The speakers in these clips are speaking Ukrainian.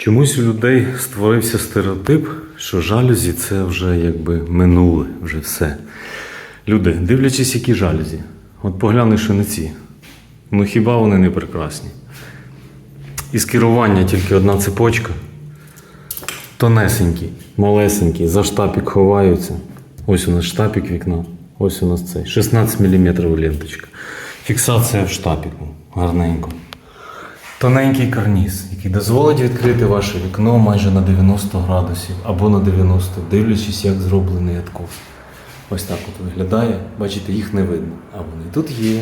Чомусь у людей створився стереотип, що жалюзі це вже якби минуле, вже все. Люди, дивлячись, які жалюзі, от погляни, що не ці. Ну хіба вони не прекрасні? Із керування тільки одна цепочка. Тонесенький, малесенький, за штапік ховаються. Ось у нас штапік вікна, ось у нас цей. 16 мм ленточка. Фіксація в штапіку. Гарненько. Тоненький карніз, який дозволить відкрити ваше вікно майже на 90 градусів або на 90, дивлячись, як зроблений откос. Ось так от виглядає. Бачите, їх не видно. А вони тут є.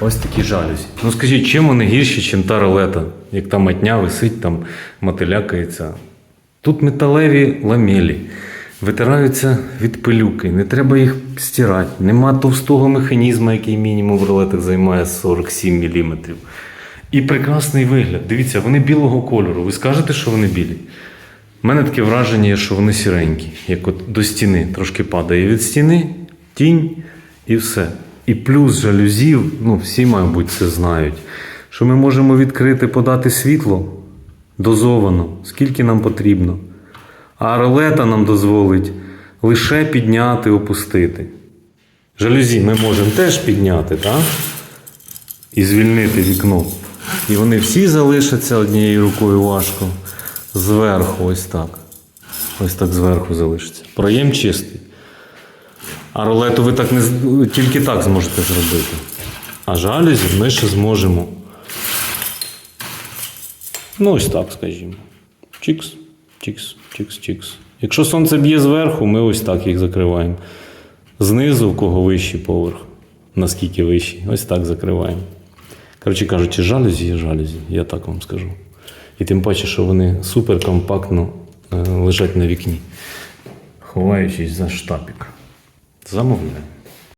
Ось такі жалюзі. Ну скажіть, чим вони гірші, ніж та ролета, як та матня висить, там мотилякається. Тут металеві ламелі, витираються від пилюки, не треба їх стирати. Нема товстого механізму, який мінімум в ролетах займає 47 мм. І прекрасний вигляд. Дивіться, вони білого кольору. Ви скажете, що вони білі? У мене таке враження, що вони сіренькі, як от до стіни трошки падає від стіни, тінь і все. І плюс жалюзів, ну всі, мабуть, це знають, що ми можемо відкрити, подати світло дозовано, скільки нам потрібно. А ролета нам дозволить лише підняти, опустити. Жалюзі ми можемо теж підняти, так? І звільнити вікно. І вони всі залишаться однією рукою важко. Зверху, ось так. Ось так зверху залишиться. Проєм чистий. А рулету ви так не тільки так зможете зробити. А жалюзі ми ще зможемо. Ну, ось так, скажімо. Чікс, чікс, чікс, чікс. Якщо сонце б'є зверху, ми ось так їх закриваємо. Знизу, в кого вищий поверх, наскільки вищий, ось так закриваємо. Коротше кажучи, жалюзі є жалюзі, я так вам скажу. І тим паче, що вони суперкомпактно е, лежать на вікні, ховаючись за штапік. Замовляю.